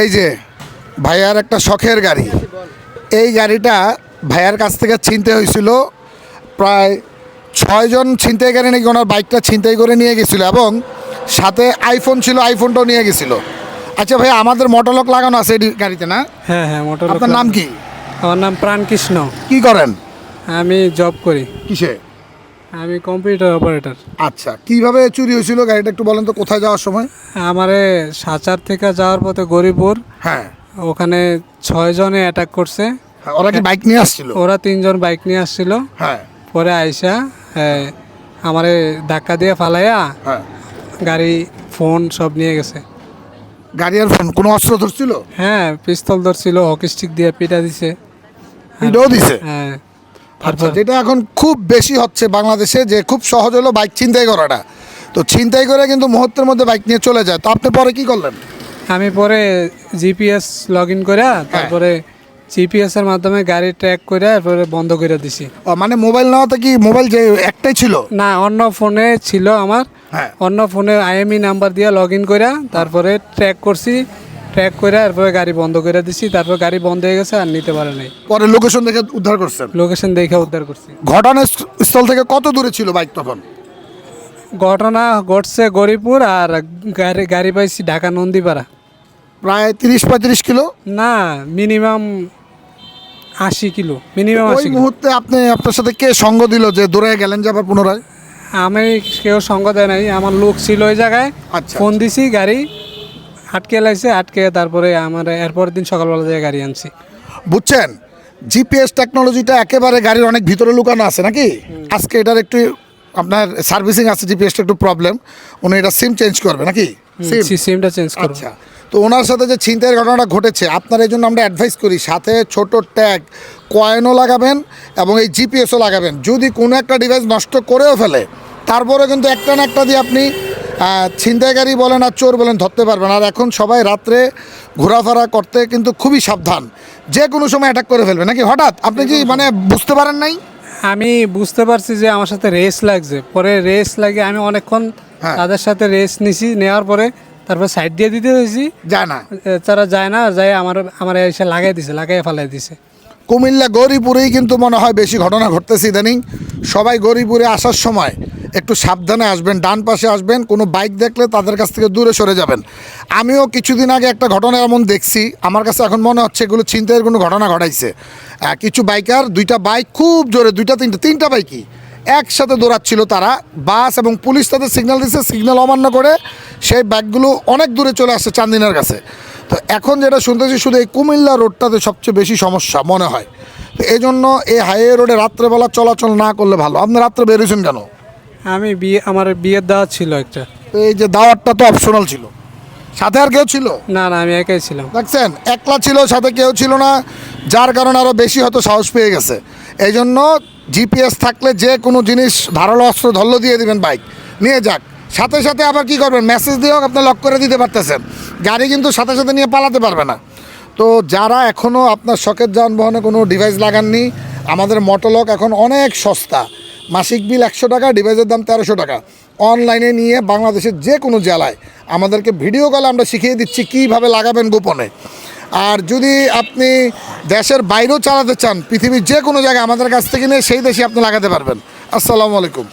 এই যে ভাইয়ার একটা শখের গাড়ি। এই গাড়িটা ভাইয়ার কাছ থেকে ছিনতে হয়েছিল। প্রায় ছয়জন ছিনতাইকারী নাকি ওনার বাইকটা ছিনতাই করে নিয়ে গেছিল এবং সাথে আইফোন ছিল আইফোনটাও নিয়ে গেছিল। আচ্ছা ভাই আমাদের মোটরলক লাগানো আছে এই গাড়িতে না? হ্যাঁ হ্যাঁ মোটর আপনার নাম কি? আমার নাম প্রাণকৃষ্ণ। কি করেন? আমি জব করি। কিসে? আমি কম্পিউটার অপারেটর আচ্ছা কীভাবে চুরি হয়েছিল? গাড়িটা একটু বলেন তো কোথায় যাওয়ার সময়? আমারে সাচার থেকে যাওয়ার পথে গরিপুর হ্যাঁ। ওখানে ছয় জনে অ্যাটাক করছে। হ্যাঁ, ওরা কি বাইক নিয়ে আসছিল? ওরা তিনজন বাইক নিয়ে আসছিল। হ্যাঁ। পরে আইসা হ্যাঁ, আমারে ধাক্কা দিয়ে ফালাইয়া হ্যাঁ। গাড়ি ফোন সব নিয়ে গেছে। গাড়ি আর ফোন কোনো অস্ত্র ধরছিল? হ্যাঁ পিস্তল ধরছিল হকি স্টিক দিয়ে পিটা দিছে। ভিডিও দিছে? হ্যাঁ। আচ্ছা। যেটা এখন খুব বেশি হচ্ছে বাংলাদেশে যে খুব সহজ হলো বাইক ছিনতাই করাটা। তো ছিনতাই করে কিন্তু মুহূর্তের মধ্যে বাইক নিয়ে চলে যায়। তো আপনি পরে কি করলেন? আমি পরে জিপিএস লগ ইন করে তারপরে জিপিএস এর মাধ্যমে গাড়ি ট্র্যাক করে তারপরে বন্ধ করে দিছি। ও, মানে মোবাইল নেওয়াতে কি মোবাইল যে একটাই ছিল? না অন্য ফোনে ছিল আমার। হ্যাঁ। অন্য ফোনে আইএমই নাম্বার দিয়ে লগ ইন করে তারপরে ট্র্যাক করছি। ট্র্যাক করে তারপরে গাড়ি বন্ধ করে দিছি তারপর গাড়ি বন্ধ হয়ে গেছে আর নিতে পারে নাই। পরে লোকেশন দেখে উদ্ধার করছেন? লোকেশন দেখে উদ্ধার করছি। ঘটনাস্থল থেকে কত দূরে ছিল বাইক তখন? ঘটনা ঘটছে গরিপুর আর গাড়ি গাড়ি পাইছি ঢাকা নন্দীপাড়া। প্রায় তিরিশ পঁয়ত্রিশ কিলো? না মিনিমাম আশি কিলো মিনিমাম ওই আশি কিলো। মুহূর্তে আপনি আপনার সাথে কে সঙ্গ দিল যে দৌড়ে গেলেন যে আবার পুনরায়? আমি কেউ সঙ্গ দেয় নাই আমার লোক ছিল ওই জায়গায়। আচ্ছা ফোন দিছি গাড়ি আটকে লাইছে আটকে তারপরে আমার এরপর দিন সকালবেলা থেকে গাড়ি আনছি। বুঝছেন? জিপিএস টেকনোলজিটা একেবারে গাড়ির অনেক ভিতরে লুকানো আছে নাকি? আজকে এটার একটু আপনার সার্ভিসিং আছে জিপিএসটা একটু প্রবলেম উনি এটা সিম চেঞ্জ করবে নাকি? সিম সিমটা চেঞ্জ করব। আচ্ছা। তো ওনার সাথে যে ছিনতাইয়ের ঘটনাটা ঘটেছে আপনার এই জন্য আমরা অ্যাডভাইস করি সাথে ছোট ট্যাগ কয়েনও লাগাবেন এবং এই জিপিএসও লাগাবেন। যদি কোনো একটা ডিভাইস নষ্ট করেও ফেলে তারপরে কিন্তু একটা না একটা দিয়ে আপনি ছিনতাইকারী বলেন আর চোর বলেন ধরতে পারবেন। আর এখন সবাই রাত্রে ঘোরাফেরা করতে কিন্তু খুবই সাবধান। যে কোনো সময় অ্যাটাক করে ফেলবে। নাকি হঠাৎ? আপনি কি মানে বুঝতে পারেন নাই? আমি বুঝতে পারছি যে আমার সাথে রেস লাগছে। পরে রেস লাগে আমি অনেকক্ষণ হ্যাঁ। তাদের সাথে রেস নিছি নেওয়ার পরে তারপর সাইড দিয়ে দিতে হয়েছি। যায় না। তারা যায় না যায় আমার আমার এসে লাগাই দিছে লাগাই ফেলাই দিছে। কুমিল্লা গৌরীপুরেই কিন্তু মনে হয় বেশি ঘটনা ঘটতেছে ইদানিং। সবাই গৌরীপুরে আসার সময় একটু সাবধানে আসবেন, ডান পাশে আসবেন, কোনো বাইক দেখলে তাদের কাছ থেকে দূরে সরে যাবেন। আমিও কিছুদিন আগে একটা ঘটনা এমন দেখছি, আমার কাছে এখন মনে হচ্ছে এগুলো ছিনতাইয়ের কোনো ঘটনা ঘটাইছে। কিছু বাইকার, দুইটা বাইক খুব জোরে, দুইটা, তিনটা তিনটা বাইকই একসাথে দৌড়াচ্ছিল তারা। বাস এবং পুলিশ তাদের সিগন্যাল দিচ্ছে সিগন্যাল অমান্য করে সেই বাইকগুলো অনেক দূরে চলে আসছে চান্দিনার কাছে। তো এখন যেটা শুনতেছি, শুধু এই কুমিল্লা রোডটাতে সবচেয়ে বেশি সমস্যা মনে হয়। তো এই জন্য এই হাইওয়ে রোডে রাত্রেবেলা চলাচল না করলে ভালো। আপনি রাত্রে বেরোছেন কেন? আমি বিয়ে আমার বিয়ের দাওয়াত ছিল একটা। তো এই যে দাওয়াতটা তো অপশনাল ছিল। সাথে আর কেউ ছিল? না না আমি একাই ছিলাম। দেখছেন একলা ছিল সাথে কেউ ছিল না যার কারণে আরও বেশি হয়তো সাহস পেয়ে গেছে। এই জন্য জিপিএস থাকলে যে কোনো জিনিস ধারালো অস্ত্র ধরলো দিয়ে দিবেন বাইক নিয়ে যাক। সাথে সাথে আবার কি করবেন? মেসেজ দিয়েও আপনি লক করে দিতে পারতেছেন। গাড়ি কিন্তু সাথে সাথে নিয়ে পালাতে পারবে না। তো যারা এখনও আপনার শখের যানবাহনে কোনো ডিভাইস লাগাননি আমাদের মোটলক এখন অনেক সস্তা। মাসিক বিল একশো টাকা, ডিভাইসের দাম তেরোশো টাকা। অনলাইনে নিয়ে বাংলাদেশের যে কোনো জেলায় আমাদেরকে ভিডিও কলে আমরা শিখিয়ে দিচ্ছি কীভাবে লাগাবেন গোপনে। আর যদি আপনি দেশের বাইরেও চালাতে চান, পৃথিবীর যে কোনো জায়গায় আমাদের কাছ থেকে নিয়ে সেই দেশে আপনি লাগাতে পারবেন। আসসালামু আলাইকুম।